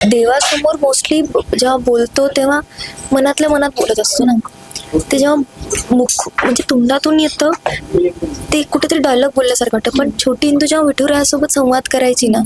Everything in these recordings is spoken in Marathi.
देवासमोर मोस्टली जेव्हा बोलतो तेव्हा मनातल्या मनात बोलत असतो ना. ते जेव्हा मुख म्हणजे तोंडातून येतं ते कुठेतरी डायलॉग बोलल्यासारखं वाटतं. पण छोटी इंदू जेव्हा विठुरायासोबत संवाद करायची ना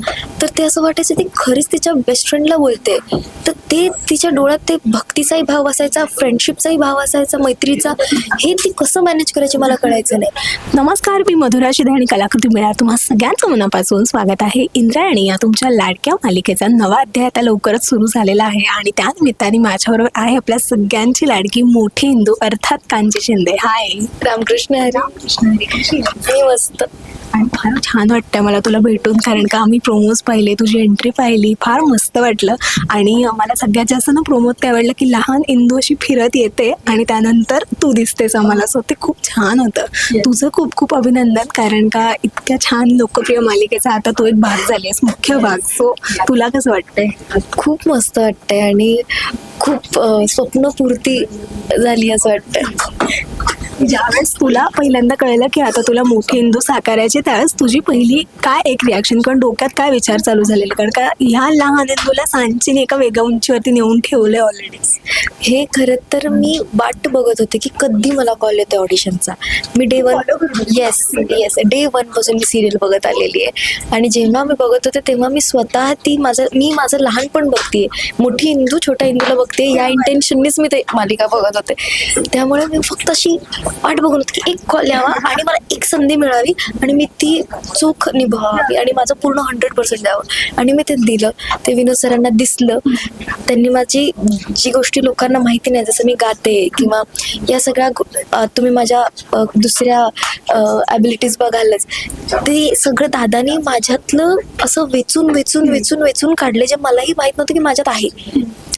तर ते असं वाटायचं ती खरीच तिच्या बेस्ट फ्रेंडला बोलते. तर ते तिच्या डोळ्यात ते भक्तीचाही भाव असायचा फ्रेंडशिपचाही भाव असायचा मैत्रीचा. हे ती कसं मॅनेज करायची मला कळायचं नाही. नमस्कार मी मधुरा शिदे आणि कलाकृती मिळा तुम्हा सगळ्यांचं मनापासून स्वागत आहे. इंद्रायणी या तुमच्या लाडक्या मालिकेचा नवा अध्याय आता लवकरच सुरू झालेला आहे. आणि त्या निमित्ताने माझ्याबरोबर आहे आपल्या सगळ्यांची लाडकी मोठी इंदू. अर्थात कांची शिंदे. हाय. रामकृष्ण हरी. मी मस्त. आणि फार छान वाटतंय मला तुला भेटून कारण का आम्ही प्रोमोज पाहिले तुझी एंट्री पाहिली फार मस्त वाटलं. आणि मला सगळ्यात जास्त ना प्रोमोत ते आवडलं की लहान इंदू अशी फिरत येते आणि त्यानंतर तू दिसतेस आम्हाला. सो ते खूप छान होतं. तुझं खूप खूप अभिनंदन कारण का इतक्या छान लोकप्रिय मालिकेचा आता तो एक भाग झालीस मुख्य भाग. सो तुला कसं वाटतंय? खूप मस्त वाटतंय आणि खूप स्वप्नपूर्ती झाली असं वाटतंय. ज्यावेळेस तुला पहिल्यांदा कळलं की आता तुला मोठी इंदू साकारायची त्यावेळेस तुझी पहिली काय एक रिॲक्शन किंवा डोक्यात काय विचार चालू झालेले? कारण का ह्या लहान इंदूला सांचीने एका वेगळ्या उंचीवरती नेऊन ठेवलंय ऑलरेडी हे खरं तर मी वाट बघत होते की कधी मला कॉल येतो ऑडिशनचा मी day one yes yes day वनपासून मी सिरियल बघत आलेली आहे. आणि जेव्हा मी बघत होते तेव्हा मी स्वतः ती माझं मी माझं लहानपण बघतेय. मोठी इंदू छोट्या इंदूला बघते या इंटेन्शननीच मी ते मालिका बघत होते. त्यामुळे मी फक्त अशी वाट बघून होते की एक कॉल यावा आणि मला एक संधी मिळावी आणि मी ती चूक निभावावी आणि माझं पूर्ण हंड्रेड पर्सेंट द्यावं आणि मी ते दिलं. ते विनोद सरांना दिसलं. त्यांनी माझी जी गोष्टी लोकांना माहिती नाही जसं मी गाते किंवा या सगळ्या तुम्ही माझ्या दुसऱ्या ॲबिलिटीज बघालच. ते सगळं दादानी माझ्यातलं असं वेचून वेचून वेचून वेचून काढले जे मलाही माहीत नव्हतं की माझ्यात आहे.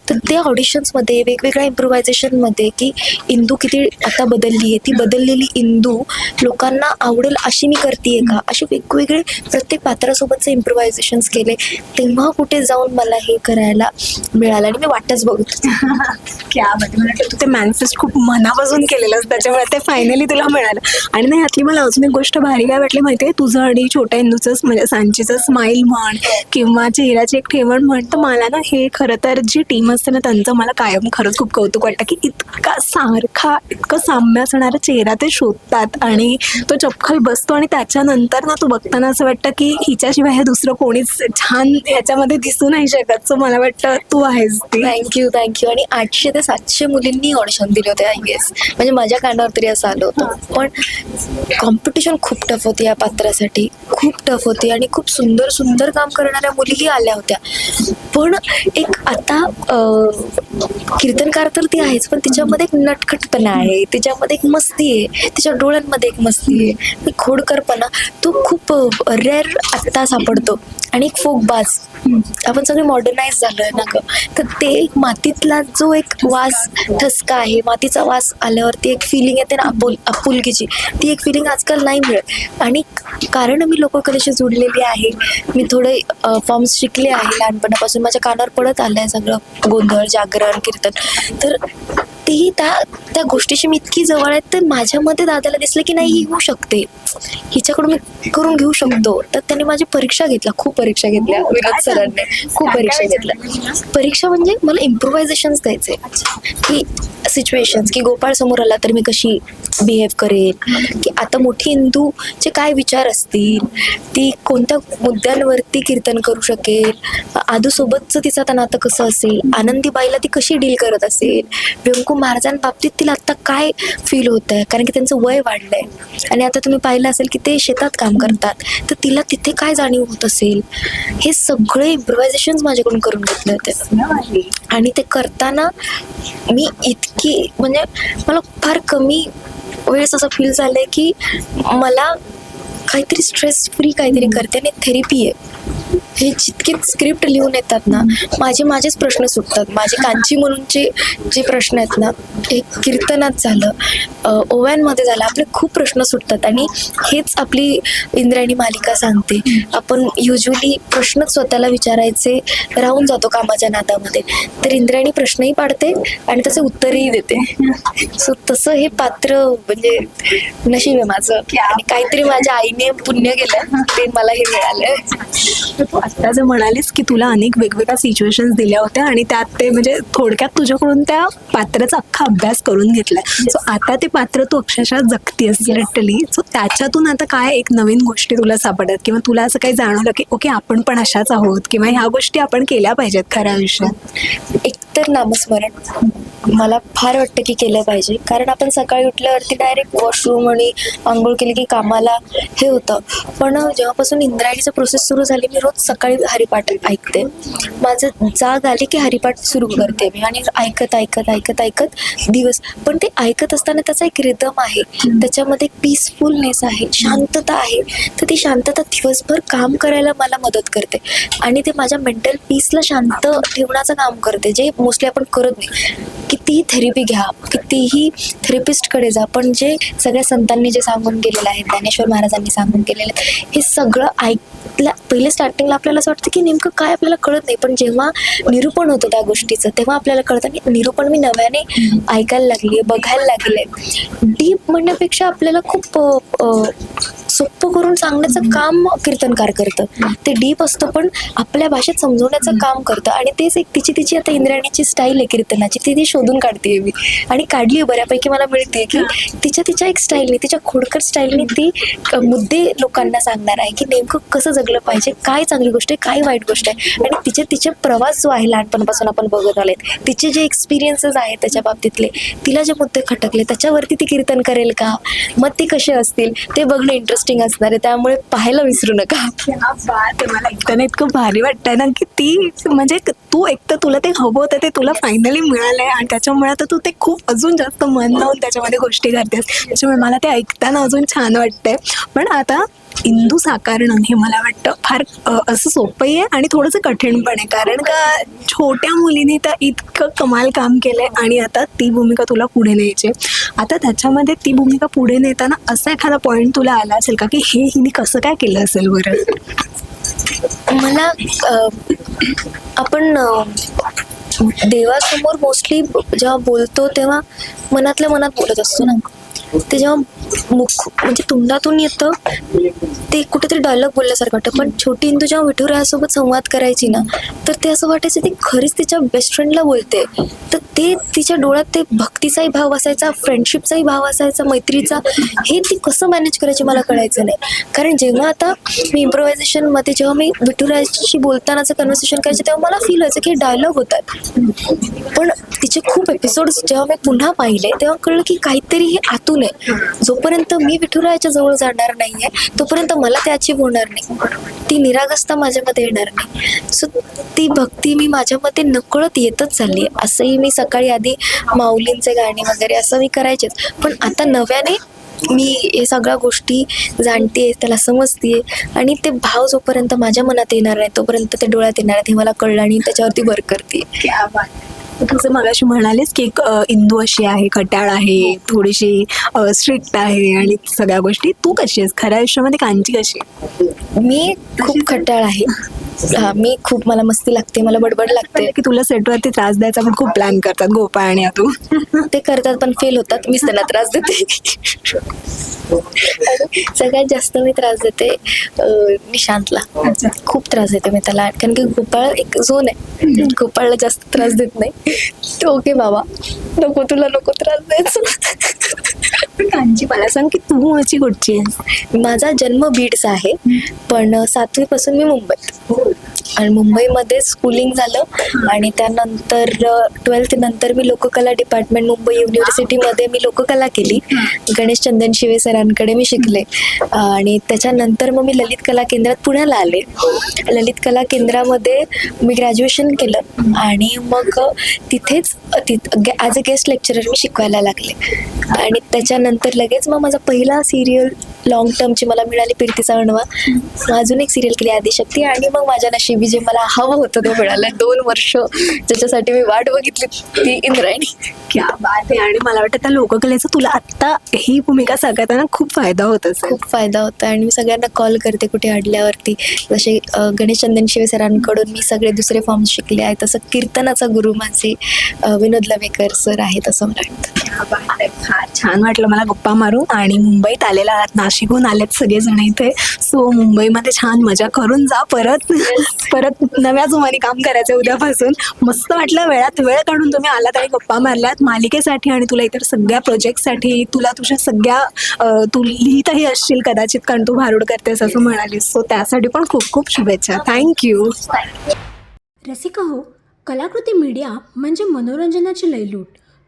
तर त्या ऑडिशन्समध्ये वेगवेगळ्या इम्प्रोव्हायझेशनमध्ये की इंदू किती आता बदलली आहे. ती बदललेली इंदू लोकांना आवडेल अशी मी करते का? असे वेगवेगळे प्रत्येक पात्रासोबतचे इम्प्रोव्हायझेशन्स केले. तेव्हा कुठे जाऊन मला हे करायला मिळालं आणि मी वाटच बघत होते. क्या म्हणजे मला वाटतं तू ते मॅनिफेस्ट खूप मनापासून केलेलं त्याच्यामुळे ते फायनली तुला मिळालं. आणि नाही यातली मला अजून एक गोष्ट भारी काय वाटली माहितीये? तुझं आणि छोट्या इंदूचं म्हणजे सांचीचं स्माईल म्हण किंवा चेहऱ्याची एक ठेवण म्हण तर मला ना हे खरं तर जी टीम असते ना त्यांचं मला कायम खरंच खूप कौतुक वाटतं की इतका सारखा इतकं साम्य असणारा चेहरा ते शोधतात आणि तो चपखल बसतो आणि त्याच्यानंतर ना तू बघताना असं वाटतं की हिच्याशिवाय हे दुसरं कोणीच छान ह्याच्यामध्ये दिसू नाही शकत. सो मला वाटतं तू आहेस ती. थँक्यू थँक्यू आणि आठशे ते सातशे मुलींनी ऑडिशन दिले होते आय गेस म्हणजे माझ्या कानावर तरी असं आलं होतं. पण कॉम्पिटिशन खूप टफ होती या पात्रासाठी. खूप टफ होती आणि खूप सुंदर सुंदर काम करणाऱ्या मुलीही आल्या होत्या. पण एक आता कीर्तनकार तर ती आहेच पण तिच्यामध्ये एक नटखटपणा आहे तिच्यामध्ये एक मस्ती आहे तिच्या डोळ्यांमध्ये एक मस्ती आहे. खोडकरपणा तो खूप रेअर आत्ता सापडतो. आणि एक फोक बाज आपण सगळे मॉडर्नाइज झालोय ना ग. तर ते एक मातीतला जो एक वास ठसका आहे मातीचा वास आल्यावरती एक फिलिंग येते ना आपुल आपुलकीची ती एक फिलिंग आजकाल नाही मिळत. आणि कारण मी लोककलेशी जुडलेली आहे. मी थोडे फॉर्म्स शिकले आहे लहानपणापासून. माझ्या कानावर पडत आलं आहे सगळं गोंधळ जागरण कीर्तन. तर तेही त्या त्या गोष्टीशी मी इतकी जवळ आहेत तर माझ्यामध्ये दादाला दिसलं की नाही ही होऊ शकते. हिच्याकडून मी करून घेऊ शकतो. तर त्यांनी माझी परीक्षा घेतल्या खूप परीक्षा घेतल्या विनोद सरांनी. खूप परीक्षा घेतल्या. परीक्षा म्हणजे मला इम्प्रोव्हायझेशन द्यायचे. की सिच्युएशन्स की गोपाळ समोर आला तर मी कशी बिहेव करेन? की आता मोठी हिंदूचे काय विचार असतील? ती कोणत्या मुद्द्यांवरती कीर्तन करू शकेल? आदूसोबतचं तिचं आता नातं कसं असेल? आनंदीबाईला ती कशी डील करत असेल? व्यंकू महाराजांबाबतीत तिला आत्ता काय फील होत आहे कारण की त्यांचं वय वाढलंय. आणि आता तुम्ही पाहिलं असेल की ते शेतात काम करतात. तर तिला तिथे काय जाणीव होत असेल? हे सगळे इम्प्रोव्हायझेशन माझ्याकडून करून घेतले होते. आणि ते करताना मी इतकी म्हणजे मला फार कमी वेळेस असं फील झालंय की मला काहीतरी स्ट्रेस फ्री काहीतरी करते आणि थेरपी आहे. हे जितके स्क्रिप्ट लिहून येतात ना माझे माझेच प्रश्न सुटतात. माझे कांची म्हणूनचे जे प्रश्न आहेत ना एक कीर्तनात झालं ओव्यांमध्ये झालं आपले खूप प्रश्न सुटतात. आणि हेच आपली इंद्रायणी मालिका सांगते. आपण युजली प्रश्नच स्वतःला विचारायचे राहून जातो कामाच्या नादामध्ये. तर इंद्रायणी प्रश्नही पाडते आणि त्याचे उत्तरही देते. सो तसं हे पात्र म्हणजे नशीब आहे माझं. आणि काहीतरी माझ्या आईने पुण्य केलं ते मला हे मिळालं तू आत्ता जर म्हणालीस की तुला अनेक वेगवेगळ्या सिच्युएशन्स दिल्या होत्या आणि त्यात ते म्हणजे थोडक्यात तुझ्याकडून त्या पात्राचा अख्खा अभ्यास करून घेतलाय. सो आता ते पात्र तू अक्षरशः जगतीयस लिटरली सो त्याच्यातून आता काय एक नवीन गोष्टी तुला सापडतात किंवा तुला असं काही जाणवलं की ओके आपण पण अशाच आहोत? किंवा ह्या गोष्टी आपण केल्या पाहिजेत खऱ्या आयुष्यात? एकतर नामस्मरण. मला फार वाटतं की केलं पाहिजे. कारण आपण सकाळी उठल्यावरती डायरेक्ट वॉशरूम आणि आंघोळ केली की कामाला हे होतं. पण जेव्हापासून इंद्रायणीचं प्रोसेस सुरू झाली मी रोज सकाळी हरिपाठ ऐकते. माझं जाग आली की हरिपाठ सुरू करते मी आणि ऐकत ऐकत ऐकत ऐकत दिवस. पण ते ऐकत असताना त्याचा एक रिदम आहे. त्याच्यामध्ये एक पीसफुलनेस आहे शांतता आहे. तर ती शांतता दिवसभर काम करायला मला मदत करते. आणि ते माझ्या मेंटल पीसला शांत ठेवण्याचं काम करते जे मोस्टली आपण करत नाही. कितीही थेरपी घ्या कितीही थेरपिस्टकडे जा पण जे सगळ्या संतांनी जे सांगून गेलेलं आहे ज्ञानेश्वर महाराजांनी सांगून गेलेलं आहे हे सगळं ऐकल्या पहिले स्टार्टिंगला आपल्याला असं वाटतं की नेमकं काय आपल्याला कळत नाही पण जेव्हा निरूपण होतं त्या गोष्टीचं तेव्हा आपल्याला कळतं की निरूपण मी नव्याने ऐकायला लागली बघायला लागले डीप म्हणण्यापेक्षा आपल्याला खूप सोपं करून सांगण्याचं काम कीर्तनकार करतं. ते डीप असतं पण आपल्या भाषेत समजवण्याचं काम करतं. आणि तेच एक तिची तिची आता इंद्रायणीची स्टाईल आहे कीर्तनाची. ती ती शोधून काढते मी. आणि काढली बऱ्यापैकी मला मिळते की तिच्या तिच्या एक स्टाईलने तिच्या खोडकर स्टाईलने ती मुद्दे लोकांना सांगणार आहे की नेमकं कसं जगलं पाहिजे काय चांगली गोष्ट आहे काय वाईट गोष्ट आहे. आणि तिचे तिचे प्रवास जो आहे लहानपणापासून आपण बघत आलेत तिचे जे एक्सपिरियन्सेस आहेत त्याच्या बाबतीतले तिला जे मुद्दे खटकले त्याच्यावरती ती कीर्तन करेल का? मग ते कसे असतील? ते बघणं इंटरेस्टिंग असणार आहे त्यामुळे पाहायला विसरू नका. मला ऐकताना इतकं भारी वाटतंय ना की ती म्हणजे तू एक तर तुला ते हवं होतं ते तुला फायनली मिळालंय आणि त्याच्यामुळे आता तू ते खूप अजून जास्त मन लावून त्याच्यामध्ये गोष्टी करतेस. त्याच्यामुळे मला ते ऐकताना अजून छान वाटतंय. पण आता इंदू साकारणं हे मला वाटतं फार असं सोपंही आहे आणि थोडंसं कठीण पण आहे. कारण का छोट्या मुलीने तर इतकं कमाल काम केलं आहे आणि आता ती भूमिका तुला पुढे न्यायची आहे. आता त्याच्यामध्ये ती भूमिका पुढे नेताना असा एखादा पॉईंट तुला आला असेल का की हे हिने कसं काय केलं असेल बरं? मला आपण देवासमोर मोस्टली जेव्हा बोलतो तेव्हा मनातल्या मनात बोलत असतो ना. ते जेव्हा मुख म्हणजे तोंडातून येतं ते कुठेतरी डायलॉग बोलल्यासारखं वाटतं. पण छोटी इंदू जेव्हा विठुरायासोबत संवाद करायची ना तर ते असं वाटायचं ती खरीच तिच्या बेस्ट फ्रेंडला बोलते. तर ते तिच्या डोळ्यात ते भक्तीचाही भाव असायचा फ्रेंडशिपचाही भाव असायचा मैत्रीचा. हे ती कसं मॅनेज करायची मला कळायचं नाही. कारण जेव्हा आता मी इम्प्रोव्हायझेशनमध्ये जेव्हा मी विठुरायशी बोलतानाचं कन्व्हर्सेशन करायचे तेव्हा मला फील व्हायचं की डायलॉग होतात. पण तिचे खूप एपिसोड्स जेव्हा मी पुन्हा पाहिले तेव्हा कळलं की काहीतरी हे आतून आहे. जोपर्यंत मी विठुरायाच्या जवळ जाणार नाही आहे तोपर्यंत मला ते अचीव होणार नाही. ती निरागस्ता माझ्यामध्ये येणार नाही. सो ती भक्ती मी माझ्यामध्ये नकळत येतच चालली आहे असंही मी सकाळी आधी माऊलींचे गाणे वगैरे असं मी करायचेच. पण आता नव्याने मी हे सगळ्या गोष्टी जाणते त्याला समजते आणि ते भाव जोपर्यंत माझ्या मनात येणार नाही तोपर्यंत ते डोळ्यात येणार हे मला कळलं आणि त्याच्यावरती वर्क करते तुझं मगाशी म्हणालेस की एक इंदू अशी आहे खट्याळ आहे थोडीशी स्ट्रिक्ट आहे आणि सगळ्या गोष्टी. तू कशी आहेस? खऱ्या आयुष्यामध्ये कांची कशी? मी खूप खट्याळ आहे. हा मी खूप मला मस्ती लागते मला बडबड लागते. की तुला सेटवरती त्रास द्यायचा पण खूप प्लॅन करतात गोपाळ आणि तू ते करतात पण फेल होतात. मीच त्यांना त्रास देते. सगळ्यात जास्त मी त्रास देते निशांतला. खूप त्रास देते मी त्याला कारण की गोपाळ एक झोन आहे. गोपाळला जास्त त्रास देत नाही. तो ओके बाबा नको तुला नको त्रास द्यायचं. कांची मला सांग की तू मुळची कुठची आहेस? माझा जन्म बीडचा आहे पण सातवीपासून मी मुंबईत. आणि मुंबईमध्ये स्कूलिंग झालं. आणि त्यानंतर ट्वेल्थ नंतर मी लोककला डिपार्टमेंट मुंबई युनिव्हर्सिटीमध्ये मी लोककला केली. गणेश चंदन शिवे सरांकडे मी शिकले. आणि त्याच्यानंतर मग मी ललित कला केंद्रात पुण्याला आले. ललित कला केंद्रामध्ये मी ग्रॅज्युएशन केलं. आणि मग तिथेच ॲज अ गेस्ट लेक्चरर मी शिकवायला लागले. आणि त्याच्यानंतर लगेच मग माझा पहिला सिरियल लॉंग टर्मची मला मिळाली पिर्तीचा अणवा. अजून एक सिरियल केली आदिशक्ती. आणि मग माझ्या नशिबी जे मला हवं होतं ते मिळालं. दोन वर्ष ज्याच्यासाठी मी वाट बघितली ती इंद्रायणी. क्या बात आहे. आणि मला वाटतं त्या लोककलेचा तुला आत्ता ही भूमिका साकारताना खूप फायदा होत खूप फायदा होता आणि मी सगळ्यांना कॉल करते कुठे अडल्यावरती जसे गणेश चंदन शिवे सरांकडून मी सगळे दुसरे फॉर्म्स शिकले आहेत. तसं कीर्तनाचा गुरु माझे विनोद लवेकर सर आहेत असं मला वाटतं. फार छान वाटलं मला गप्पा मारू आणि मुंबईत आलेला आहात. नाशिकहून आलेत सगळेजण इथे. सो मुंबईमध्ये छान मजा करून जा परत. परत नव्या जोमाने काम करायचं उद्यापासून. मस्त वाटलं वेळात. वेळ काढून तुम्ही आलात आणि गप्पा मारल्यात मालिकेसाठी आणि तुला इतर सगळ्या प्रोजेक्टसाठी. तुला तुझ्या सगळ्या तू लिहितही असशील कदाचित कारण तू भारूड करतेस असं म्हणालीस. सो त्यासाठी पण खूप खूप शुभेच्छा. थँक्यू रसिका हो कलाकृती मीडिया म्हणजे मनोरंजनाची लयलूट.